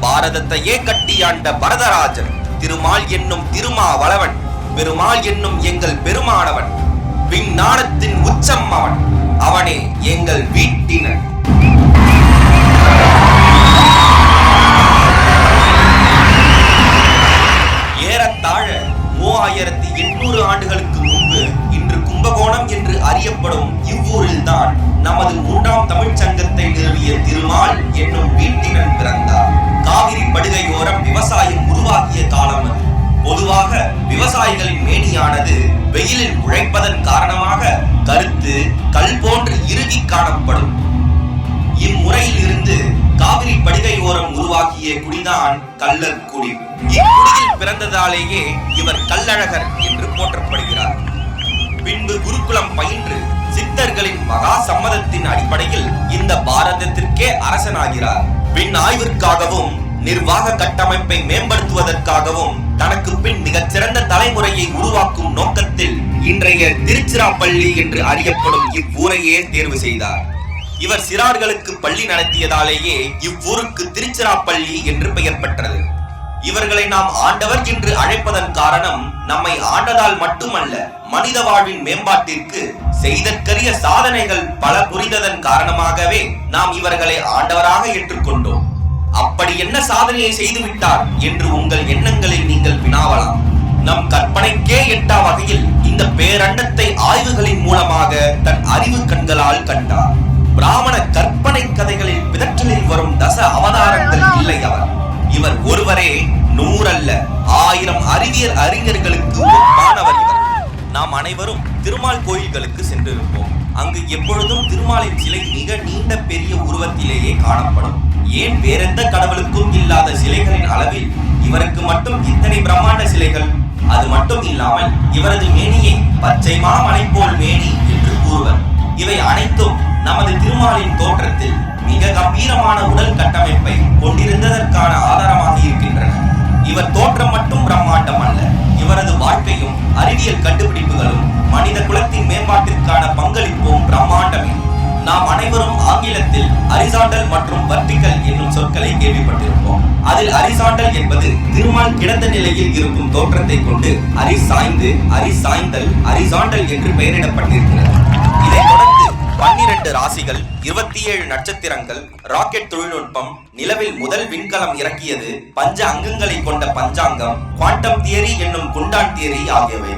பாரதத்தையே கட்டியாண்ட பரதராஜன் திருமால் என்னும் திருமாவளவன் பெருமாள் என்னும் எங்கள் பெருமானவன் விஞ்ஞானத்தின் உச்சம் அவன் அவனே எங்கள் வீட்டினன். ஏறத்தாழ மூவாயிரத்தி எண்ணூறு ஆண்டுகளுக்கு முன்பு இன்று கும்பகோணம் என்று அறியப்படும் இவ்வூரில்தான் நமது மூன்றாம் தமிழ்ச் சங்கத்தை நிறுவிய வெயிலில் உழைப்பதன் காரணமாக கருத்து கல் போன்று இறுகி காணப்படும். இம்முறையில் இருந்து காவிரி படுகை ஓரம் உருவாக்கிய குடிதான் கல்லர் குடி. இக்குடியில் பிறந்ததாலேயே இவர் கள்ளழகர் என்று போற்றப்படுகிறார். பின்பு குருகுலம் பயின்று சித்தர்களின் மகா சம்மதத்தின் அடிப்படையில் இந்த பாரதத்திற்கே அரசனாகிறார். பின் ஆய்விற்காகவும் நிர்வாக கட்டமைப்பை மேம்படுத்துவதற்காகவும் தனக்கு பின் மிகச்சிறந்த தலைமுறையை உருவாக்கும் நோக்கத்தில் இன்றைய திருச்சிராப்பள்ளி என்று அறியப்படும் இவ்வூரையே தேர்வு செய்தார். இவர் சிறார்களுக்கு பள்ளி நடத்தியதாலேயே இவ்வூருக்கு திருச்சிராப்பள்ளி என்று பெயர் பெற்றது. இவர்களை நாம் ஆண்டவர் என்று அழைப்பதன் காரணம் நம்மை ஆண்டதால் மட்டுமல்ல மனித வாழ்வின் மேம்பாட்டிற்கு செய்தற்கரிய சாதனைகள் பல புரிந்ததன் காரணமாகவே நாம் இவர்களை ஆண்டவராக ஏற்றுக்கொண்டோம். அப்படி என்ன சாதனையை செய்து விட்டார் என்று உங்கள் எண்ணங்களில் நீங்கள் வினாவலாம். நம் கற்பனைக்கே எட்டா வகையில் இந்த பேரண்டத்தை ஆய்வுகளின் மூலமாக தன் அறிவு கண்களால் கண்டார். பிராமண கற்பனை கதைகளில் பிதற்றலில் வரும் தச அவதாரங்கள் இல்லை அவர். இவர் ஒருவரே நூறல்ல ஆயிரம் அறிவியல் அறிஞர்களுக்கு ஒப்பானவர் இவர். நாம் அனைவரும் திருமால் கோயில்களுக்கு சென்றிருப்போம். அங்கு எப்பொழுதும் திருமாலின் சிலை மிக நீண்ட பெரிய உருவத்திலேயே காணப்படும். ஏன் வேறெந்த கடவுளுக்கும் இல்லாத சிலைகளின் அளவில் இவருக்கு மட்டும் இத்தனை பிரம்மாண்ட சிலைகள்? அது மட்டும் இல்லாமல் இவரது மேனியை பச்சை மாமலை போல் மேனி என்று கூறுவர். இவை அனைத்தும் நமது திருமாலின் தோற்றத்தில் மிக கம்பீரமான உடல் ஆங்கிலத்தில் அரிசாண்டல் மற்றும் வர்டிகல் என்னும் சொற்களை கேள்விப்பட்டிருப்போம். அதில் அரிசாண்டல் என்பது திருமால் கிடந்த நிலையில் இருக்கும் தோற்றத்தை கொண்டு அரி சாய்ந்து அரி சாய்ந்தல் அரிசாண்டல் என்று பெயரிடப்பட்டிருக்கிறது. இதைத் தொடர்ந்து பன்னிரண்டு ராசிகள் இருபத்தி ஏழு நட்சத்திரங்கள் ராக்கெட் தொழில்நுட்பம் நிலவில் முதல் விண்கலம் இறக்கியது பஞ்ச அங்கங்களை கொண்ட பஞ்சாங்கம் குவாண்டம் தியரி என்னும் குண்டான் தியரி ஆகியவை.